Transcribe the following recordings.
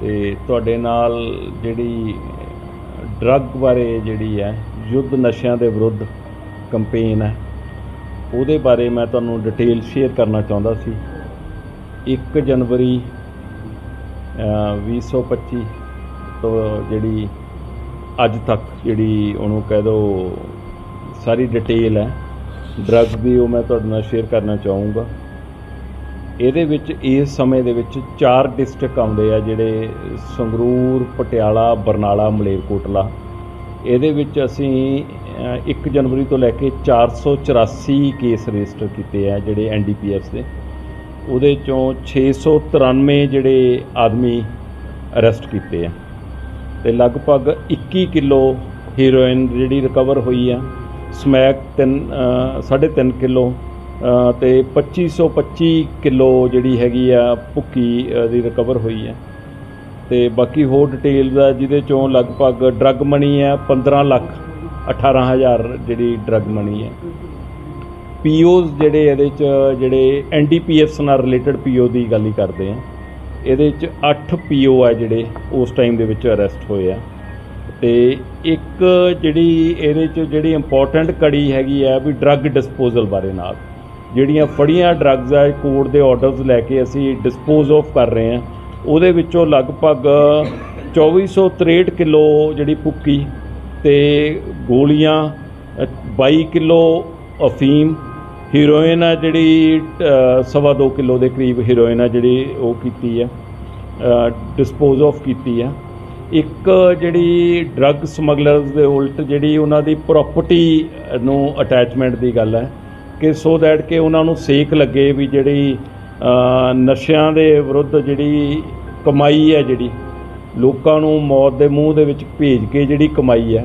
ਤੇ ਤੁਹਾਡੇ ਨਾਲ ਜਿਹੜੀ ਡਰੱਗ ਬਾਰੇ ਜਿਹੜੀ ਹੈ ਯੁੱਧ ਨਸ਼ਿਆਂ ਦੇ ਵਿਰੁੱਧ ਕੰਪੇਨ ਹੈ ਉਹਦੇ ਬਾਰੇ ਮੈਂ ਤੁਹਾਨੂੰ ਡਿਟੇਲ ਸ਼ੇਅਰ ਕਰਨਾ ਚਾਹੁੰਦਾ ਸੀ। 1 ਜਨਵਰੀ ਅ, 2025 ਤੋਂ ਜਿਹੜੀ ਅੱਜ ਤੱਕ ਜਿਹੜੀ ਉਹਨੂੰ ਕਹਿ ਦੋ ਸਾਰੀ ਡਿਟੇਲ ਹੈ ਡਰੱਗ ਦੀ ਉਹ ਮੈਂ ਤੁਹਾਡੇ ਨਾਲ ਸ਼ੇਅਰ ਕਰਨਾ ਚਾਹੂੰਗਾ। ਇਹਦੇ ਵਿੱਚ ਇਸ ਸਮੇਂ ਦੇ ਵਿੱਚ ਚਾਰ ਡਿਸਟ੍ਰਿਕਟ ਆਉਂਦੇ ਆ ਜਿਹੜੇ ਸੰਗਰੂਰ ਪਟਿਆਲਾ ਬਰਨਾਲਾ ਮਲੇਰਕੋਟਲਾ। ਇਹਦੇ ਵਿੱਚ ਅਸੀਂ ਅ, 1 ਜਨਵਰੀ ਤੋਂ ਲੈ ਕੇ 484 ਕੇਸ ਰਜਿਸਟਰ ਕੀਤੇ ਆ ਜਿਹੜੇ ਐਨਡੀਪੀਐਸ ਦੇ। ਉਹਦੇ ਚੋਂ 693 ਜਿਹੜੇ ਆਦਮੀ ਅਰੈਸਟ ਕੀਤੇ ਆ। ਤੇ ਲਗਭਗ 21 ਕਿਲੋ ਹੀਰੋਇਨ ਜਿਹੜੀ ਰਿਕਵਰ ਹੋਈ ਆ ਸਮੈਕ 3 3.5 ਕਿਲੋ ਅ, ਤੇ 2525 ਕਿਲੋ ਜਿਹੜੀ ਹੈਗੀ ਆ ਭੁੱਕੀ ਦੀ ਰਿਕਵਰ ਹੋਈ ਹੈ। ਤੇ ਬਾਕੀ ਹੋਰ ਡਿਟੇਲ ਆ ਜਿਹਦੇ ਚੋਂ ਲਗਭਗ ਡਰੱਗ ਮਨੀ ਹੈ 15 ਲੱਖ 18000 ਜਿਹੜੀ ਡਰੱਗ ਮਨੀ ਹੈ। ਪੀਓਜ਼ ਜਿਹੜੇ ਇਹਦੇ ਚ ਜਿਹੜੇ ਐਨਡੀਪੀਐਸ ਨਾਲ ਰਿਲੇਟਡ ਪੀਓ ਦੀ ਗੱਲ ਹੀ ਕਰਦੇ ਆ। ਇਹਦੇ ਚ 8 ਪੀਓ ਆ ਜਿਹੜੇ ਉਸ ਟਾਈਮ ਦੇ ਵਿੱਚ ਅਰੈਸਟ ਹੋਏ ਆ। ਤੇ ਇੱਕ ਜਿਹੜੀ ਇਹਦੇ ਚ ਜਿਹੜੀ ਇੰਪੋਰਟੈਂਟ ਕੜੀ ਹੈਗੀ ਆ ਵੀ ਡਰੱਗ ਡਿਸਪੋਜ਼ਲ ਬਾਰੇ ਨਾਲ। ਜਿਹੜੀਆਂ ਫੜੀਆਂ ਡਰੱਗਸ ਆ ਕੋਰਟ ਦੇ ਆਰਡਰਸ ਲੈ ਕੇ ਅਸੀਂ ਡਿਸਪੋਜ਼ ਆਫ ਕਰ ਰਹੇ ਹਾਂ। ਉਹਦੇ ਵਿੱਚੋਂ ਲਗਭਗ 2463 ਕਿਲੋ ਜਿਹੜੀ ਭੁੱਕੀ ਤੇ ਗੋਲੀਆਂ ਅ, 22 ਕਿਲੋ ਅਫੀਮ ਹੀਰੋਇਨ ਆ ਜਿਹੜੀ ਅ, ਸਵਾ ਦੋ ਕਿਲੋ ਦੇ ਕਰੀਬ ਹੀਰੋਇਨ ਆ ਜਿਹੜੀ ਉਹ ਕੀਤੀ ਆ ਡਿਸਪੋਜ਼ ਆਫ ਕੀਤੀ ਆ। ਇੱਕ ਜਿਹੜੀ ਡਰੱਗ ਸਮਗਲਰਸ ਦੇ ਉਲਟ ਜਿਹੜੀ ਉਹਨਾਂ ਦੀ ਪ੍ਰਾਪਰਟੀ ਨੂੰ ਅਟੈਚਮੈਂਟ ਦੀ ਗੱਲ ਹੈ ਕਿ ਸੋ ਦੈਟ ਕਿ ਉਹਨਾਂ ਨੂੰ ਸੇਕ ਲੱਗੇ ਵੀ ਜਿਹੜੀ ਨਸ਼ਿਆਂ ਦੇ ਵਿਰੁੱਧ ਜਿਹੜੀ ਕਮਾਈ ਹੈ ਜਿਹੜੀ, ਲੋਕਾਂ ਨੂੰ ਮੌਤ ਦੇ ਮੂੰਹ ਦੇ ਵਿੱਚ ਭੇਜ ਕੇ ਜਿਹੜੀ ਕਮਾਈ ਹੈ,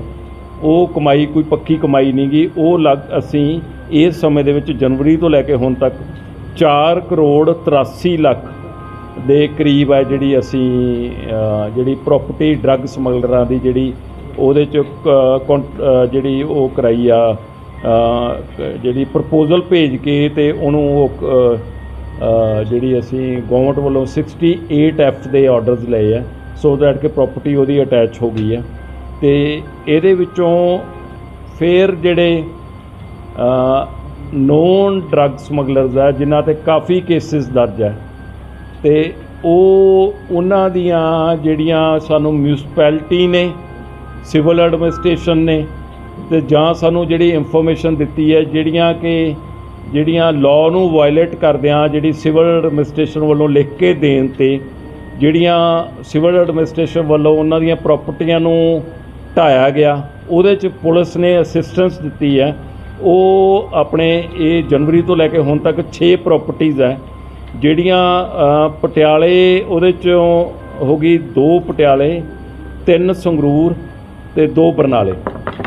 ਉਹ ਕਮਾਈ ਕੋਈ ਪੱਕੀ ਕਮਾਈ ਨਹੀਂ ਗਈ ਉਹ ਲੱਗ ਅਸੀਂ ਇਸ ਸਮੇਂ ਦੇ ਵਿੱਚ ਜਨਵਰੀ ਤੋਂ ਲੈ ਕੇ ਹੁਣ ਤੱਕ 4 ਕਰੋੜ 83 ਲੱਖ ਦੇ ਕਰੀਬ ਹੈ ਜਿਹੜੀ ਅਸੀਂ ਜਿਹੜੀ ਪ੍ਰਾਪਰਟੀ ਡਰੱਗ ਸਮਗਲਰਾਂ ਦੀ ਜਿਹੜੀ ਉਹਦੇ ਚ ਕ- ਜਿਹੜੀ ਉਹ ਕਰਾਈ ਆ ਜਿਹੜੀ ਪ੍ਰਪੋਜ਼ਲ ਭੇਜ ਕੇ ਤੇ ਉਹਨੂੰ ਉਹ ਜਿਹੜੀ ਅਸੀਂ ਗਵਰਨਮੈਂਟ ਵੱਲੋਂ 68 ਐਫ ਦੇ ਆਰਡਰਸ ਲਏ ਆ ਸੋ ਦੈਟ ਕਿ ਪ੍ਰਾਪਰਟੀ ਉਹਦੀ ਅਟੈਚ ਹੋ ਗਈ ਆ। ਤੇ ਇਹਦੇ ਵਿੱਚੋਂ ਫਿਰ ਜਿਹੜੇ ਨੋਨ ਡਰੱਗ ਸਮਗਲਰਸ ਆ, ਜਿਨ੍ਹਾਂ ਤੇ ਕਾਫੀ ਕੇਸਿਸ ਦਰਜ ਹੈ ਤੇ ਉਹ, ਉਹਨਾਂ ਦੀਆਂ ਜਿਹੜੀਆਂ ਸਾਨੂੰ ਮਿਊਨਿਸਪੈਲਿਟੀ ਨੇ ਸਿਵਲ ਐਡਮਿਨਿਸਟ੍ਰੇਸ਼ਨ ਨੇ ਤੇ ਜਾਂ ਸਾਨੂੰ ਜਿਹੜੀ ਇਨਫੋਰਮੇਸ਼ਨ ਦਿੱਤੀ ਹੈ, ਜਿਹੜੀਆਂ ਕਿ ਜਿਹੜੀਆਂ ਲਾਅ ਨੂੰ ਵਾਇਲੇਟ ਕਰਦਿਆਂ ਜਿਹੜੀ ਸਿਵਲ ਐਡਮਿਨਿਸਟ੍ਰੇਸ਼ਨ ਵੱਲੋਂ ਲਿਖ ਕੇ ਦੇਣ ਤੇ, ਜਿਹੜੀਆਂ ਸਿਵਲ ਐਡਮਿਨਿਸਟ੍ਰੇਸ਼ਨ ਵੱਲੋਂ ਉਹਨਾਂ ਦੀਆਂ ਪ੍ਰਾਪਰਟੀਆਂ ਨੂੰ ਢਾਇਆ ਗਿਆ, ਉਹਦੇ ਚ ਪੁਲਿਸ ਨੇ ਅਸਿਸਟੈਂਸ ਦਿੱਤੀ ਹੈ। ਉਹ ਆਪਣੇ ਇਹ ਜਨਵਰੀ ਤੋਂ ਲੈ ਕੇ ਹੁਣ ਤੱਕ 6 ਪ੍ਰਾਪਰਟੀਆਂ ਹੈ, ਜਿਹੜੀਆਂ ਪਟਿਆਲੇ ਉਹਦੇ ਚੋਂ ਹੋ ਗਈ ਦੋ ਪਟਿਆਲੇ, ਤਿੰਨ ਸੰਗਰੂਰ ਤੇ ਦੋ ਬਰਨਾਲੇ।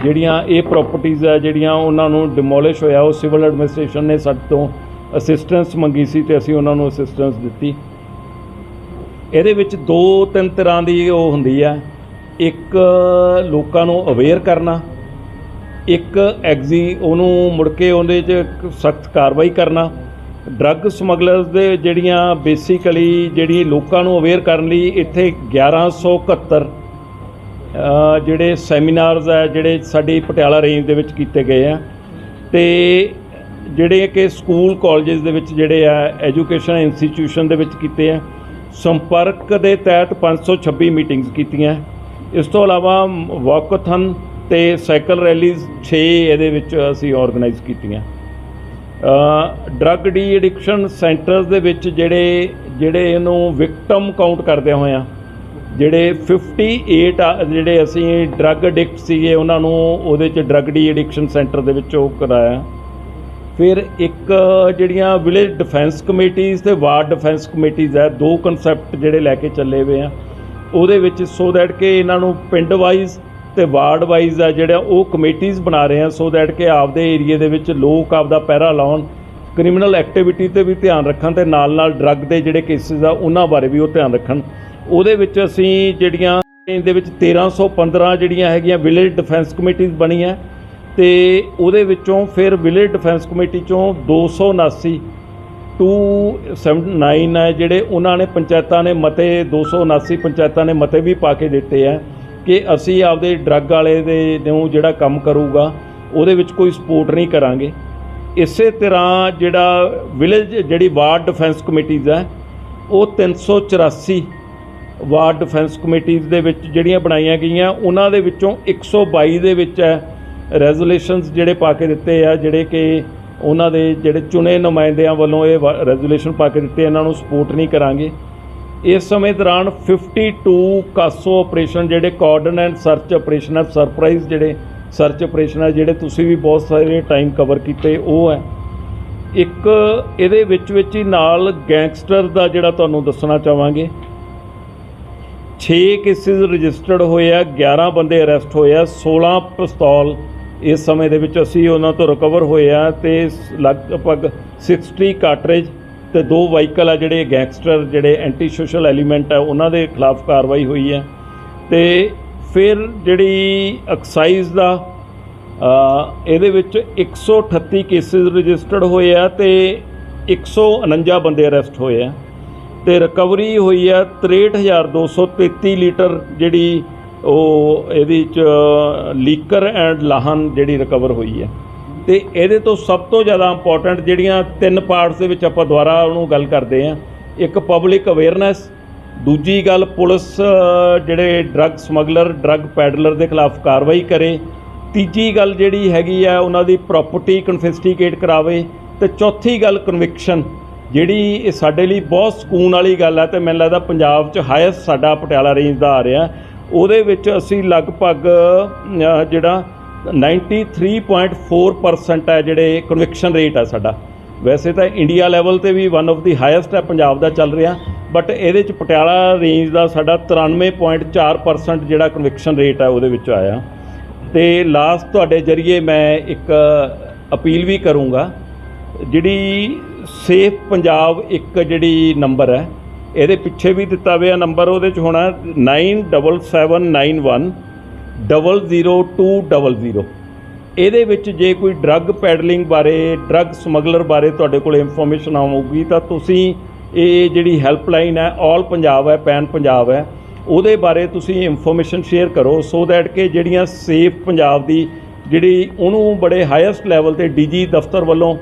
ਜਿਹੜੀਆਂ ਇਹ ਪ੍ਰਾਪਰਟੀਆਂ ਹੈ ਜਿਹੜੀਆਂ ਉਹਨਾਂ ਨੂੰ ਡਿਮੋਲਿਸ਼ ਹੋਇਆ ਉਹ ਸਿਵਲ ਐਡਮਿਨਿਸਟ੍ਰੇਸ਼ਨ ਨੇ ਸਾਡੇ ਤੋਂ ਅਸਿਸਟੈਂਸ ਮੰਗੀ ਸੀ ਤੇ ਅਸੀਂ ਉਹਨਾਂ ਨੂੰ ਅਸਿਸਟੈਂਸ ਦਿੱਤੀ। ਇਹਦੇ ਵਿੱਚ ਦੋ ਤਿੰਨ ਤਰ੍ਹਾਂ ਦੀ ਉਹ ਹੁੰਦੀ ਆ। ਇੱਕ ਲੋਕਾਂ ਨੂੰ ਅਵੇਅਰ ਕਰਨਾ ਇੱਕ ਐਗਜ਼ੀ ਉਹਨੂੰ ਮੁੜ ਕੇ ਉਹਦੇ 'ਚ ਸਖਤ ਕਾਰਵਾਈ ਕਰਨਾ। ਡਰੱਗ ਸਮਗਲਰਸ ਦੇ ਜਿਹੜੀਆਂ ਬੇਸਿਕਲੀ ਜਿਹੜੀ ਲੋਕਾਂ ਨੂੰ ਅਵੇਅਰ ਕਰਨ ਲਈ ਇੱਥੇ 1171 ਅ, ਜਿਹੜੇ ਸੈਮੀਨਾਰਸ ਆ, ਜਿਹੜੇ ਸਾਡੀ ਪਟਿਆਲਾ ਰੇਂਜ ਦੇ ਵਿੱਚ ਕੀਤੇ ਗਏ ਆ, ਤੇ ਜਿਹੜੇ ਕਿ ਸਕੂਲ ਕਾਲਜਸ ਦੇ ਵਿੱਚ ਜਿਹੜੇ ਆ ਐਜੂਕੇਸ਼ਨ ਇੰਸਟੀਟਿਊਸ਼ਨ ਦੇ ਵਿੱਚ ਕੀਤੇ ਆ, ਸੰਪਰਕ ਦੇ ਤਹਿਤ 526 ਮੀਟਿੰਗਸ ਕੀਤੀਆਂ। ਇਸ ਤੋਂ ਇਲਾਵਾ ਵਾਕਥਨ ਤੇ ਸਾਈਕਲ ਰੈਲੀਜ਼ 6 ਇਹਦੇ ਵਿੱਚ ਅਸੀਂ ਆਰਗੇਨਾਈਜ਼ ਕੀਤੀਆਂ। ਡਰੱਗ ਡੀ ਐਡਿਕਸ਼ਨ ਸੈਂਟਰਸ ਦੇ ਵਿੱਚ ਜਿਹੜੇ ਜਿਹੜੇ ਇਹਨੂੰ ਵਿਕਟਮ ਕਾਊਂਟ ਕਰਦੇ ਹੋਏ ਆ ਜਿਹੜੇ 58 ਆ- ਜਿਹੜੇ ਅਸੀਂ ਡਰੱਗ ਅਡਿਕਟ ਸੀਗੇ, ਉਹਨਾਂ ਨੂੰ ਉਹਦੇ ਚ ਡਰੱਗ ਡੀ ਐਡਿਕਸ਼ਨ ਸੈਂਟਰ ਦੇ ਵਿੱਚ ਉਹ ਕਰਾਇਆ। ਫਿਰ ਇੱਕ ਜਿਹੜੀਆਂ ਵਿਲੇਜ ਡਿਫੈਂਸ ਕਮੇਟੀਆਂ ਤੇ ਵਾਰਡ ਡਿਫੈਂਸ ਕਮੇਟੀਆਂ ਹੈ ਦੋ ਕਨਸੈਪਟ ਜਿਹੜੇ ਲੈ ਕੇ ਚੱਲੇ ਹੋਏ ਆ। ਉਹਦੇ ਵਿੱਚ ਸੋ ਦੈਟ ਕਿ ਇਹਨਾਂ ਨੂੰ ਪਿੰਡ ਵਾਈਜ਼ ਤੇ ਵਾਰਡ ਵਾਈਜ਼ ਆ, ਜਿਹੜਾ ਉਹ ਕਮੇਟੀਆਂ ਬਣਾ ਰਹੇ ਆ ਸੋ ਦੈਟ ਕਿ ਆਪਦੇ ਏਰੀਏ ਦੇ ਵਿੱਚ ਲੋਕ ਆਪਦਾ ਪਹਿਰਾ ਲਾਉਣ ਕ੍ਰਿਮੀਨਲ ਐਕਟੀਵਿਟੀ ਤੇ ਵੀ ਧਿਆਨ ਰੱਖਣ ਤੇ ਨਾਲ ਨਾਲ ਡਰੱਗ ਦੇ ਜਿਹੜੇ ਕੇਸਿਸ ਆ, ਉਹਨਾਂ ਬਾਰੇ ਵੀ ਉਹ ਧਿਆਨ ਰੱਖਣ। ਉਹਦੇ ਵਿੱਚ ਅਸੀਂ ਜਿਹੜੀਆਂ ਇਹਦੇ ਵਿੱਚ 1315 ਜਿਹੜੀਆਂ ਹੈਗੀਆਂ ਵਿਲੇਜ ਡਿਫੈਂਸ ਕਮੇਟੀਆਂ ਬਣੀਆਂ ਤੇ ਉਹਦੇ ਵਿੱਚੋਂ ਫਿਰ ਵਿਲੇਜ ਡਿਫੈਂਸ ਕਮੇਟੀ ਚੋਂ 279 279 ਹੈ ਜਿਹੜੇ ਉਹਨਾਂ ਨੇ ਪੰਚਾਇਤਾਂ ਨੇ ਮਤੇ 279 ਪੰਚਾਇਤਾਂ ਨੇ ਮਤੇ ਵੀ ਪਾ ਕੇ ਦਿੱਤੇ ਆ ਕਿ ਅਸੀਂ ਆਪਦੇ ਡਰੱਗ ਵਾਲੇ ਦੇ ਨੂੰ ਜਿਹੜਾ ਕੰਮ ਕਰੂਗਾ, ਉਹਦੇ ਵਿੱਚ ਕੋਈ ਸਪੋਰਟ ਨਹੀਂ ਕਰਾਂਗੇ। ਇਸੇ ਤਰ੍ਹਾਂ ਜਿਹੜਾ ਵਿਲੇਜ ਜਿਹੜੀ ਵਾਰਡ ਡਿਫੈਂਸ ਕਮੇਟੀਜ਼ ਹੈ, ਉਹ 384 ਵਾਰਡ ਡਿਫੈਂਸ ਕਮੇਟੀਜ਼ ਦੇ ਵਿੱਚ ਜਿਹੜੀਆਂ ਬਣਾਈਆਂ ਗਈਆਂ, ਉਹਨਾਂ ਦੇ ਵਿੱਚੋਂ 122 ਦੇ ਵਿੱਚ ਹੈ ਰੈਜ਼ੋਲੂਸ਼ਨਸ ਜਿਹੜੇ ਪਾ ਕੇ ਦਿੱਤੇ ਆ, ਜਿਹੜੇ ਕਿ ਉਹਨਾਂ ਦੇ ਜਿਹੜੇ ਚੁਣੇ ਨੁਮਾਇੰਦਿਆਂ ਵੱਲੋਂ ਇਹ ਰੈਜ਼ੋਲੂਸ਼ਨ ਪਾ ਕੇ ਦਿੱਤੇ, ਇਹਨਾਂ ਨੂੰ ਸਪੋਰਟ ਨਹੀਂ ਕਰਾਂਗੇ। ਇਸ ਸਮੇਂ ਦੌਰਾਨ 52 ਕਾਸੋ ਆਪਰੇਸ਼ਨ ਜਿਹੜੇ ਕਾਰਡਨ ਐਂਡ ਸਰਚ ਆਪਰੇਸ਼ਨ ਹੈ ਸਰਪ੍ਰਾਈਜ਼ ਜਿਹੜੇ ਸਰਚ ਆਪਰੇਸ਼ਨ ਹੈ ਜਿਹੜੇ ਤੁਸੀਂ ਵੀ ਬਹੁਤ ਸਾਰੇ ਟਾਈਮ ਕਵਰ ਕੀਤੇ, ਉਹ ਹੈ ਇੱਕ ਇਹਦੇ ਵਿੱਚ ਵਿੱਚ ਹੀ ਨਾਲ ਗੈਂਗਸਟਰ ਦਾ ਜਿਹੜਾ ਤੁਹਾਨੂੰ ਦੱਸਣਾ ਚਾਹਾਂਗੇ 6 ਕੇਸਿਸ ਰਜਿਸਟਰਡ ਹੋਏ ਆ 11 ਬੰਦੇ ਅਰੈਸਟ ਹੋਏ ਆ 16 ਪਿਸਤੌਲ ਇਸ ਸਮੇਂ ਦੇ ਵਿੱਚ ਅਸੀਂ ਉਹਨਾਂ ਤੋਂ ਰਿਕਵਰ ਹੋਏ ਆ ਤੇ ਲਗਭਗ 60 ਕਾਟਰੇਜ ਤੇ ਦੋ ਵਾਹੀਕਲ ਆ ਜਿਹੜੇ ਗੈਂਗਸਟਰ, ਜਿਹੜੇ ਐਂਟੀ ਸੋਸ਼ਲ ਐਲੀਮੈਂਟ ਆ, ਉਹਨਾਂ ਦੇ ਖਿਲਾਫ ਕਾਰਵਾਈ ਹੋਈ ਹੈ ਤੇ ਫਿਰ ਜਿਹੜੀ ਐਕਸਾਈਜ਼ ਦਾ ਇਹਦੇ ਵਿੱਚ 138 ਕੇਸਿਸ ਰਜਿਸਟਰਡ ਹੋਏ ਆ ਤੇ 149 ਬੰਦੇ ਅਰੈਸਟ ਹੋਏ ਆ। ਤੇ ਰਿਕਵਰੀ ਹੋਈ ਹੈ 63233 ਲੀਟਰ ਜਿਹੜੀ ਉਹ ਇਹਦੇ ਚ ਲੀਕਰ ਐਂਡ ਲਾਹਨ ਜਿਹੜੀ ਰਿਕਵਰ ਹੋਈ ਹੈ। ਤੇ ਇਹਦੇ ਤੋਂ ਸਭ ਤੋਂ ਜ਼ਿਆਦਾ ਇੰਪੋਰਟੈਂਟ ਜਿਹੜੀਆਂ ਤਿੰਨ ਪਾਰਟਸ ਦੇ ਵਿੱਚ ਆਪਾਂ ਦੁਬਾਰਾ ਉਹਨੂੰ ਗੱਲ ਕਰਦੇ ਹਾਂ। ਇੱਕ ਪਬਲਿਕ ਅਵੇਅਰਨੈਸ ਦੂਜੀ ਗੱਲ ਪੁਲਿਸ ਜਿਹੜੇ ਡਰੱਗ ਸਮਗਲਰ ਡਰੱਗ ਪੈਡਲਰ ਦੇ ਖਿਲਾਫ ਕਾਰਵਾਈ ਕਰੇ। ਤੀਜੀ ਗੱਲ ਜਿਹੜੀ ਹੈਗੀ ਆ, ਉਹਨਾਂ ਦੀ ਪ੍ਰਾਪਰਟੀ ਕਨਫਿਸਟੀਕੇਟ ਕਰਾਵੇ। ਤੇ ਚੌਥੀ ਗੱਲ ਕਨਵਿਕਸ਼ਨ ਜਿਹੜੀ ਇਹ ਸਾਡੇ ਲਈ ਬਹੁਤ ਸਕੂਨ ਵਾਲੀ ਗੱਲ ਹੈ ਤੇ ਮੈਨੂੰ ਲੱਗਦਾ ਪੰਜਾਬ 'ਚ ਹਾਈਐਸਟ ਸਾਡਾ ਪਟਿਆਲਾ ਰੇਂਜ ਦਾ ਆ ਰਿਹਾ। ਉਹਦੇ ਵਿੱਚ ਅਸੀਂ ਲਗਭਗ ਅ, ਜਿਹੜਾ 93.4% ਹੈ ਜਿਹੜੇ ਕਨਵਿਕਸ਼ਨ ਰੇਟ ਹੈ ਸਾਡਾ। ਵੈਸੇ ਤਾਂ ਇੰਡੀਆ ਲੈਵਲ ਤੇ ਵੀ ਵਨ ਆਫ ਦੀ ਹਾਈਐਸਟ ਹੈ ਪੰਜਾਬ ਦਾ ਚੱਲ ਰਿਹਾ। ਬਟ ਇਹਦੇ ਚ ਪਟਿਆਲਾ ਰੇਂਜ ਦਾ ਸਾਡਾ 93.4% ਜਿਹੜਾ ਕਨਵਿਕਸ਼ਨ ਰੇਟ ਹੈ ਉਹਦੇ ਵਿੱਚ ਆਇਆ। ਤੇ ਲਾਸਟ ਤੁਹਾਡੇ ਜਰੀਏ ਮੈਂ ਇੱਕ ਅਪੀਲ ਵੀ ਕਰੂੰਗਾ। ਜਿਹੜੀ ਸੇਫ ਪੰਜਾਬ ਇੱਕ ਜਿਹੜੀ ਨੰਬਰ ਹੈ, ਇਹਦੇ ਪਿੱਛੇ ਵੀ ਦਿੱਤਾ ਹੋਇਆ ਨੰਬਰ ਉਹਦੇ ਚ ਹੋਣਾ 97791 00200 ਇਹਦੇ ਵਿੱਚ ਜੇ ਕੋਈ ਡਰੱਗ ਪੈਡਲਿੰਗ ਬਾਰੇ, ਡਰੱਗ ਸਮਗਲਰ ਬਾਰੇ ਤੁਹਾਡੇ ਕੋਲ ਇਨਫੋਰਮੇਸ਼ਨ ਆਊਗੀ, ਤਾਂ ਤੁਸੀਂ ਇਹ ਜਿਹੜੀ ਹੈਲਪਲਾਈਨ ਹੈ, ਆਲ ਪੰਜਾਬ ਹੈ, ਪੈਨ ਪੰਜਾਬ ਹੈ, ਉਹਦੇ ਬਾਰੇ ਤੁਸੀਂ ਇਨਫੋਰਮੇਸ਼ਨ ਸ਼ੇਅਰ ਕਰੋ ਸੋ ਦੈਟ ਕਿ ਜਿਹੜੀਆਂ ਸੇਫ ਪੰਜਾਬ ਦੀ ਜਿਹੜੀ ਉਹਨੂੰ ਬੜੇ ਹਾਈਐਸਟ ਲੈਵਲ ਤੇ ਡੀਜੀ ਦਫ਼ਤਰ ਵੱਲੋਂ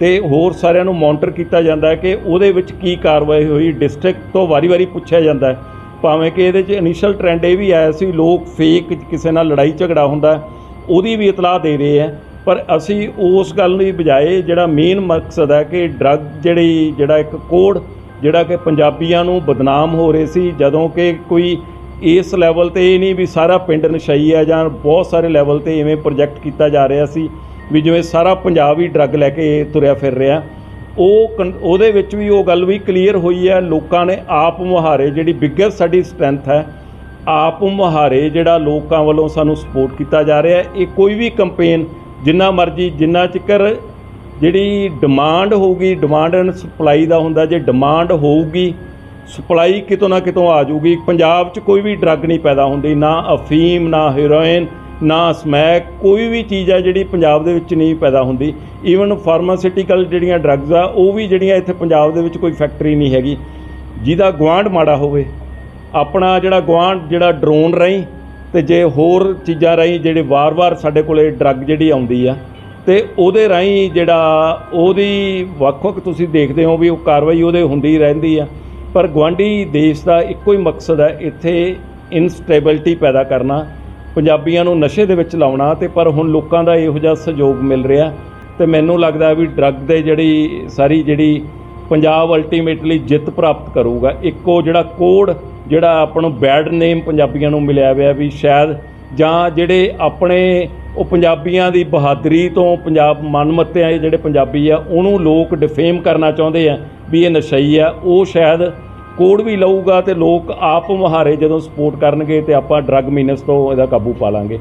ਤੇ ਹੋਰ ਸਾਰਿਆਂ ਨੂੰ ਮੋਨੀਟਰ ਕੀਤਾ ਜਾਂਦਾ ਹੈ ਕਿ ਉਹਦੇ ਵਿੱਚ ਕੀ ਕਾਰਵਾਈ ਹੋਈ ਡਿਸਟ੍ਰਿਕਟ ਤੋਂ ਵਾਰੀ-ਵਾਰੀ ਪੁੱਛਿਆ ਜਾਂਦਾ ਹੈ। ਭਾਵੇਂ ਕਿ ਇਹਦੇ 'ਚ ਇਨੀਸ਼ੀਅਲ ਟ੍ਰੈਂਡ ਇਹ ਵੀ ਆਇਆ ਸੀ, ਲੋਕ ਫੇਕ ਕਿਸੇ ਨਾਲ ਲੜਾਈ ਝਗੜਾ ਹੁੰਦਾ ਉਹਦੀ ਵੀ ਇਤਲਾਹ ਦੇ ਰਹੇ ਹੈ। ਪਰ ਅਸੀਂ ਉਸ ਗੱਲ ਦੀ ਬਜਾਏ ਜਿਹੜਾ ਮੇਨ ਮਕਸਦ ਹੈ ਕਿ ਡਰੱਗ ਜਿਹੜੀ, ਜਿਹੜਾ ਇੱਕ ਕੋਡ ਜਿਹੜਾ ਕਿ ਪੰਜਾਬੀਆਂ ਨੂੰ ਬਦਨਾਮ ਹੋ ਰਹੇ ਸੀ, ਜਦੋਂ ਕਿ ਕੋਈ ਇਸ ਲੈਵਲ ਤੇ ਇਹ ਨਹੀਂ ਵੀ ਸਾਰਾ ਪਿੰਡ ਨਸ਼ਈ ਹੈ ਜਾਂ ਬਹੁਤ ਸਾਰੇ ਲੈਵਲ ਤੇ ਇਵੇਂ ਪ੍ਰੋਜੈਕਟ ਕੀਤਾ ਜਾ ਰਿਹਾ ਸੀ। ਵੀ ਜਿਵੇਂ ਸਾਰਾ ਪੰਜਾਬ ਹੀ ਡਰੱਗ ਲੈ ਕੇ ਤੁਰਿਆ ਫਿਰ ਰਿਹਾ। ਉਹ ਕਨ- ਉਹਦੇ ਵਿੱਚ ਵੀ ਉਹ ਗੱਲ ਵੀ ਕਲੀਅਰ ਹੋਈ ਹੈ, ਲੋਕਾਂ ਨੇ ਆਪ ਮੁਹਾਰੇ ਜਿਹੜੀ ਬਿగ్గੈਸਟ ਸਾਡੀ ਸਟਰੈਂਥ ਹੈ, ਆਪ ਮੁਹਾਰੇ ਜਿਹੜਾ ਲੋਕਾਂ ਵੱਲੋਂ ਸਾਨੂੰ ਸਪੋਰਟ ਕੀਤਾ ਜਾ ਰਿਹਾ। ਹੈ ਇਹ ਕੋਈ ਵੀ ਕੰਪੇਨ ਜਿੰਨਾ ਮਰਜ਼ੀ, ਜਿੰਨਾ ਚਿਕਰ ਜਿਹੜੀ ਡਿਮਾਂਡ ਹੋਊਗੀ ਡਿਮਾਂਡ ਐਂਡ ਸਪਲਾਈ ਦਾ ਹੁੰਦਾ, ਜੇ ਡਿਮਾਂਡ ਹੋਊਗੀ ਸਪਲਾਈ ਕਿਤੋਂ ਨਾ ਕਿਤੋਂ ਆ ਜਾਊਗੀ। ਪੰਜਾਬ 'ਚ ਕੋਈ ਵੀ ਡਰੱਗ ਨਹੀਂ ਪੈਦਾ ਹੁੰਦੀ, ਨਾ ਅਫੀਮ, ਨਾ ਹੈਰੋਇਨ ਨਾ ਸਮੈਕ, ਕੋਈ ਵੀ ਚੀਜ਼ ਆ ਜਿਹੜੀ ਪੰਜਾਬ ਦੇ ਵਿੱਚ ਨਹੀਂ ਪੈਦਾ ਹੁੰਦੀ। ਈਵਨ ਫਾਰਮਾਸਿਊਟੀਕਲ ਜਿਹੜੀਆਂ ਡਰੱਗਸ ਆ, ਉਹ ਵੀ ਜਿਹੜੀਆਂ ਇੱਥੇ ਪੰਜਾਬ ਦੇ ਵਿੱਚ ਕੋਈ ਫੈਕਟਰੀ ਨਹੀਂ ਹੈਗੀ। ਜਿਹਦਾ ਗੁਆਂਢ ਮਾੜਾ ਹੋਵੇ, ਆਪਣਾ ਜਿਹੜਾ ਗੁਆਂਢ, ਜਿਹੜਾ ਡਰੋਨ ਰਾਹੀਂ ਤੇ ਜੇ ਹੋਰ ਚੀਜ਼ਾਂ ਰਾਹੀਂ ਜਿਹੜੇ ਵਾਰ-ਵਾਰ ਸਾਡੇ ਕੋਲੇ ਡਰੱਗ ਜਿਹੜੀ ਆਉਂਦੀ ਆ, ਤੇ ਉਹਦੇ ਰਾਹੀਂ ਜਿਹੜਾ ਉਹਦੀ ਵੱਖ-ਵੱਖ ਤੁਸੀਂ ਦੇਖਦੇ ਹੋ ਵੀ ਉਹ ਕਾਰਵਾਈ ਉਹਦੇ ਹੁੰਦੀ ਰਹਿੰਦੀ ਆ। ਪਰ ਗੁਆਂਢੀ ਦੇਸ਼ ਦਾ ਇੱਕੋ ਹੀ ਮਕਸਦ ਹੈ ਇੱਥੇ ਇਨਸਟੇਬਿਲਟੀ ਪੈਦਾ ਕਰਨਾ। ਪੰਜਾਬੀਆਂ ਨੂੰ ਨਸ਼ੇ ਦੇ ਵਿੱਚ ਲਾਉਣਾ ਤੇ ਪਰ ਹੁਣ ਲੋਕਾਂ ਦਾ ਇਹੋ ਜਿਹਾ ਸਹਿਯੋਗ ਮਿਲ ਰਿਹਾ ਤੇ ਮੈਨੂੰ ਲੱਗਦਾ ਵੀ ਡਰੱਗ ਦੇ ਜਿਹੜੀ ਸਾਰੀ ਜਿਹੜੀ ਪੰਜਾਬ ਅਲਟੀਮੇਟਲੀ ਜਿੱਤ ਪ੍ਰਾਪਤ ਕਰੂਗਾ, ਇੱਕੋ ਜਿਹੜਾ ਕੋਡ ਜਿਹੜਾ ਆਪਾਂ ਨੂੰ ਬੈਡ ਨੇਮ ਪੰਜਾਬੀਆਂ ਨੂੰ ਮਿਲਿਆ ਹੋਇਆ ਵੀ ਸ਼ਾਇਦ ਜਾਂ ਜਿਹੜੇ ਆਪਣੇ ਉਹ ਪੰਜਾਬੀਆਂ ਦੀ ਬਹਾਦਰੀ ਤੋਂ ਪੰਜਾਬ ਮਨਮੱਤੇ ਆ ਜਿਹੜੇ ਪੰਜਾਬੀ ਆ, ਉਹਨੂੰ ਲੋਕ ਡਿਫੇਮ ਕਰਨਾ ਚਾਹੁੰਦੇ ਆ ਵੀ ਇਹ ਨਸ਼ਈ ਆ, ਉਹ ਸ਼ਾਇਦ ਕੋਡ ਵੀ ਲਊਗਾ ਤੇ ਲੋਕ ਆਪ ਮੁਹਾਰੇ ਜਦੋਂ ਸਪੋਰਟ ਕਰਨਗੇ ਤੇ ਆਪਾਂ ਡਰੱਗ ਮੀਨਸ ਤੋਂ ਇਹਦਾ ਕਾਬੂ ਪਾ ਲਾਂਗੇ।